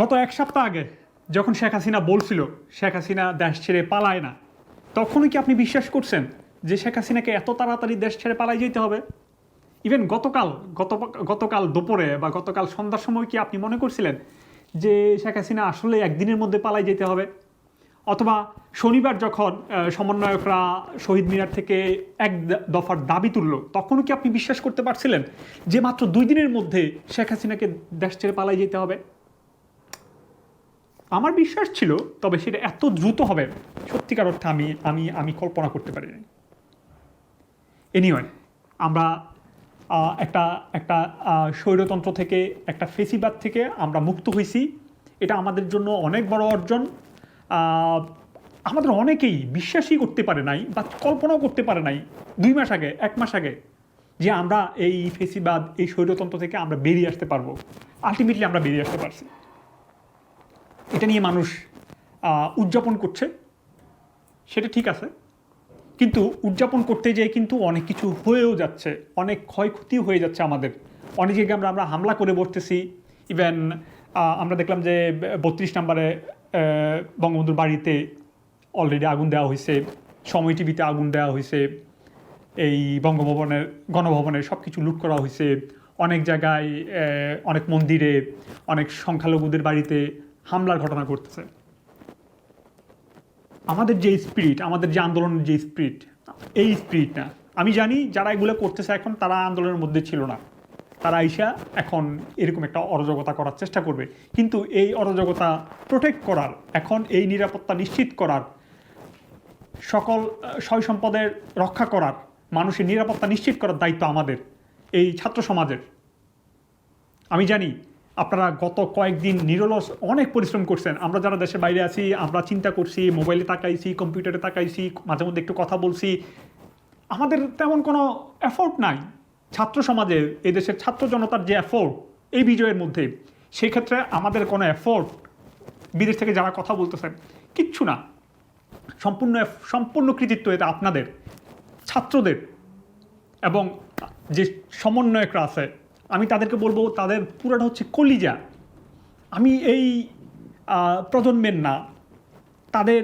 গত এক সপ্তাহ আগে যখন শেখ হাসিনা বলছিল, শেখ হাসিনা দেশ ছেড়ে পালায় না, তখনই কি আপনি বিশ্বাস করছেন যে শেখ হাসিনাকে এত তাড়াতাড়ি দেশ ছেড়ে পালাই যেতে হবে? ইভেন গতকাল, গত, গতকাল দুপুরে বা গতকাল সন্ধ্যার সময় কি আপনি মনে করছিলেন যে শেখ হাসিনা আসলে একদিনের মধ্যে পালাই যেতে হবে? অথবা শনিবার যখন সমন্বয়করা শহীদ মিনার থেকে এক দফার দাবি তুলল, তখনও কি আপনি বিশ্বাস করতে পারছিলেন যে মাত্র দুই দিনের মধ্যে শেখ হাসিনাকে দেশ ছেড়ে পালাই যেতে হবে? আমার বিশ্বাস ছিল, তবে সেটা এত দ্রুত হবে, সত্যিকার অর্থে আমি আমি আমি কল্পনা করতে পারিনি। এনিওয়ে আমরা একটা একটা স্বৈরতন্ত্র থেকে, একটা ফেসিবাদ থেকে আমরা মুক্ত হয়েছি। এটা আমাদের জন্য অনেক বড় অর্জন। আমাদের অনেকেই বিশ্বাসই করতে পারে নাই বা কল্পনাও করতে পারে নাই দুই মাস আগে, এক মাস আগে, যে আমরা এই ফেসিবাদ, এই স্বৈরতন্ত্র থেকে আমরা বেরিয়ে আসতে পারব। আলটিমেটলি আমরা বেরিয়ে আসতে পারছি। এটা নিয়ে মানুষ উদযাপন করছে। সেটা ঠিক আছে। কিন্তু উদযাপন করতে যেয়ে কিন্তু অনেক কিছু হয়েও যাচ্ছে, অনেক ক্ষয়ক্ষতিও হয়ে যাচ্ছে আমাদের। অনেক জায়গায় আমরা আমরা হামলা করে বসতেছি। ইভেন আমরা দেখলাম যে, বত্রিশ নম্বরে বঙ্গবন্ধুর বাড়িতে অলরেডি আগুন দেওয়া হয়েছে, সময় টিভিতে আগুন দেওয়া হয়েছে, এই বঙ্গভবনের, গণভবনের সব কিছু লুট করা হয়েছে। অনেক জায়গায় অনেক মন্দিরে, অনেক সংখ্যালঘুদের বাড়িতে হামলার ঘটনা ঘটতেছে। আমাদের যে স্পিরিট আমাদের যে আন্দোলনের যে স্পিরিট এই স্পিরিট না। আমি জানি যারা এগুলো করতেছে এখন, তারা আন্দোলনের মধ্যে ছিল না। তারা আইসা এখন এরকম একটা অরাজকতা করার চেষ্টা করবে। কিন্তু এই অরাজকতা প্রোটেক্ট করার, এখন এই নিরাপত্তা নিশ্চিত করার, সকল সয় সম্পদের রক্ষা করার, মানুষের নিরাপত্তা নিশ্চিত করার দায়িত্ব আমাদের, এই ছাত্র সমাজের। আমি জানি আপনারা গত কয়েকদিন নিরলস অনেক পরিশ্রম করছেন। আমরা যারা দেশের বাইরে আছি, আমরা চিন্তা করছি, মোবাইলে তাকাইছি, কম্পিউটারে তাকাইছি, মাঝে মধ্যে একটু কথা বলছি। আমাদের তেমন কোনো এফোর্ট নাই। ছাত্র সমাজের এই দেশের ছাত্র জনতার যে এফোর্ট এই বিজয়ের মধ্যে, সেই ক্ষেত্রে আমাদের কোনো এফোর্ট বিদেশ থেকে যারা কথা বলতেছেন কিচ্ছু না। সম্পূর্ণ সম্পূর্ণ কৃতিত্ব এটা আপনাদের, ছাত্রদের এবং যে সমন্বয়করা আছে আমি তাদেরকে বলব, তাদের পুরোটা হচ্ছে কলিজা। আমি এই প্রজন্মের না, তাদের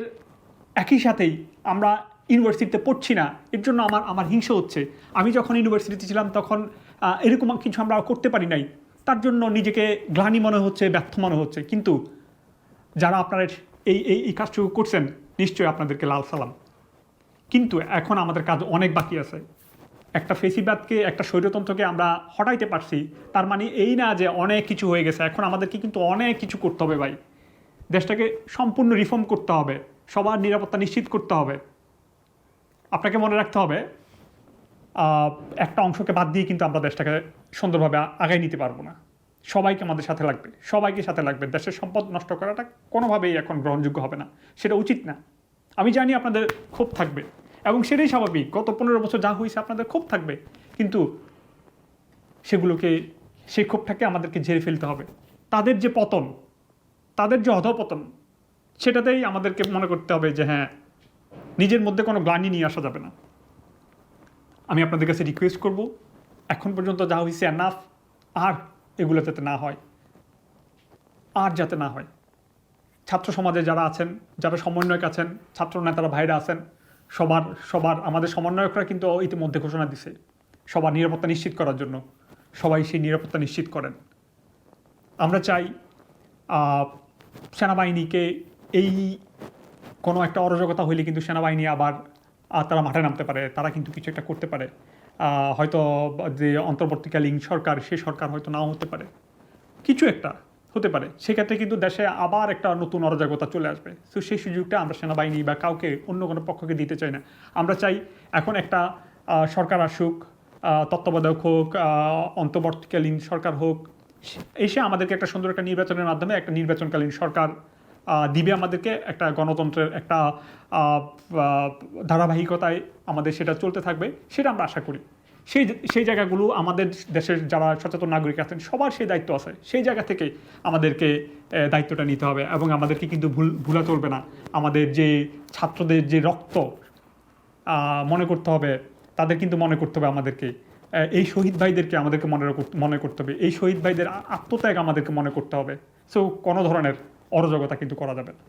একই সাথেই আমরা ইউনিভার্সিটিতে পড়ছি না, এর জন্য আমার আমার হিংসা হচ্ছে। আমি যখন ইউনিভার্সিটিতে ছিলাম তখন এরকম কিছু আমরা করতে পারি নাই। তার জন্য নিজেকে গ্লানি মনে হচ্ছে, ব্যর্থ মনে হচ্ছে। কিন্তু যারা আপনারা এই এই এই কাজটুকু করছেন, নিশ্চয়ই আপনাদেরকে লাল সালাম। কিন্তু এখন আমাদের কাজ অনেক বাকি আছে। একটা ফেসিবাদকে, একটা স্বৈরতন্ত্রকে আমরা হটাইতে পারছি, তার মানে এই না যে অনেক কিছু হয়ে গেছে, এখন আমাদেরকে কিন্তু অনেক কিছু করতে হবে ভাই। দেশটাকে সম্পূর্ণ রিফর্ম করতে হবে, সবার নিরাপত্তা নিশ্চিত করতে হবে। আপনাকে মনে রাখতে হবে একটা অংশকে বাদ দিয়ে কিন্তু আমরা দেশটাকে সুন্দরভাবে আগায় নিতে পারব না। সবাইকে আমাদের সাথে লাগবে, সবাইকে সাথে লাগবে। দেশের সম্পদ নষ্ট করাটা কোনোভাবেই এখন গ্রহণযোগ্য হবে না, সেটা উচিত না। আমি জানি আপনাদের ক্ষোভ থাকবে এবং সেটাই স্বাভাবিক। গত পনেরো বছর যা হয়েছে আপনাদের ক্ষোভ থাকবে, কিন্তু সেগুলোকে, সেই ক্ষোভটাকে আমাদেরকে ঝেড়ে ফেলতে হবে। তাদের যে পতন, তাদের যে অধপতন, সেটাতেই আমাদেরকে মনে করতে হবে যে হ্যাঁ নিজের মধ্যে কোনো গ্লানি নিয়ে আসা যাবে না। আমি আপনাদের কাছে রিকোয়েস্ট করব, এখন পর্যন্ত যা হয়েছে এনাফ আর এগুলো যাতে না হয়, আর যাতে না হয়। ছাত্র সমাজে যারা আছেন, যারা সমন্বয়ক আছেন, ছাত্র নেতারা, ভাইরা আছেন সবার সবার, আমাদের সমন্বয়করা কিন্তু ইতিমধ্যে ঘোষণা দিছে সবার নিরাপত্তা নিশ্চিত করার জন্য। সবাই সেই নিরাপত্তা নিশ্চিত করেন। আমরা চাই সেনাবাহিনীকে এই কোনো একটা অরাজকতা হইলে কিন্তু সেনাবাহিনী আবার তারা মাঠে নামতে পারে, তারা কিন্তু কিছু একটা করতে পারে। হয়তো যে অন্তর্বর্তীকালীন সরকার, সে সরকার হয়তো নাও হতে পারে। কিছু একটা। হতে পারে। সেক্ষেত্রে কিন্তু দেশে আবার একটা নতুন অরাজকতা চলে আসবে। তো সেই সুযোগটা আমরা সেনাবাহিনী বা কাউকে অন্য কোনো পক্ষকে দিতে চাই না। আমরা চাই এখন একটা সরকার আসুক তত্ত্বাবধায়ক হোক অন্তর্বর্তীকালীন সরকার হোক। এসে আমাদেরকে একটা সুন্দর একটা নির্বাচনের মাধ্যমে একটা নির্বাচনকালীন সরকার দিবে আমাদেরকে একটা গণতন্ত্রের একটা ধারাবাহিকতায় আমাদের সেটা চলতে থাকবে, সেটা আমরা আশা করি। সেই সেই জায়গাগুলো আমাদের দেশের যারা সচেতন নাগরিক আছেন, সবার সেই দায়িত্ব আছে। সেই জায়গা থেকে আমাদেরকে দায়িত্বটা নিতে হবে এবং আমাদেরকে কিন্তু ভুল, ভুলা চলবে না। আমাদের যে ছাত্রদের যে রক্ত মনে করতে হবে, তাদের কিন্তু মনে করতে হবে আমাদেরকে। এই শহীদ ভাইদেরকে আমাদেরকে মনে মনে করতে হবে। এই শহীদ ভাইদের আত্মত্যাগ আমাদেরকে মনে করতে হবে। সো কোনো ধরনের অরাজকতা কিন্তু করা যাবে না।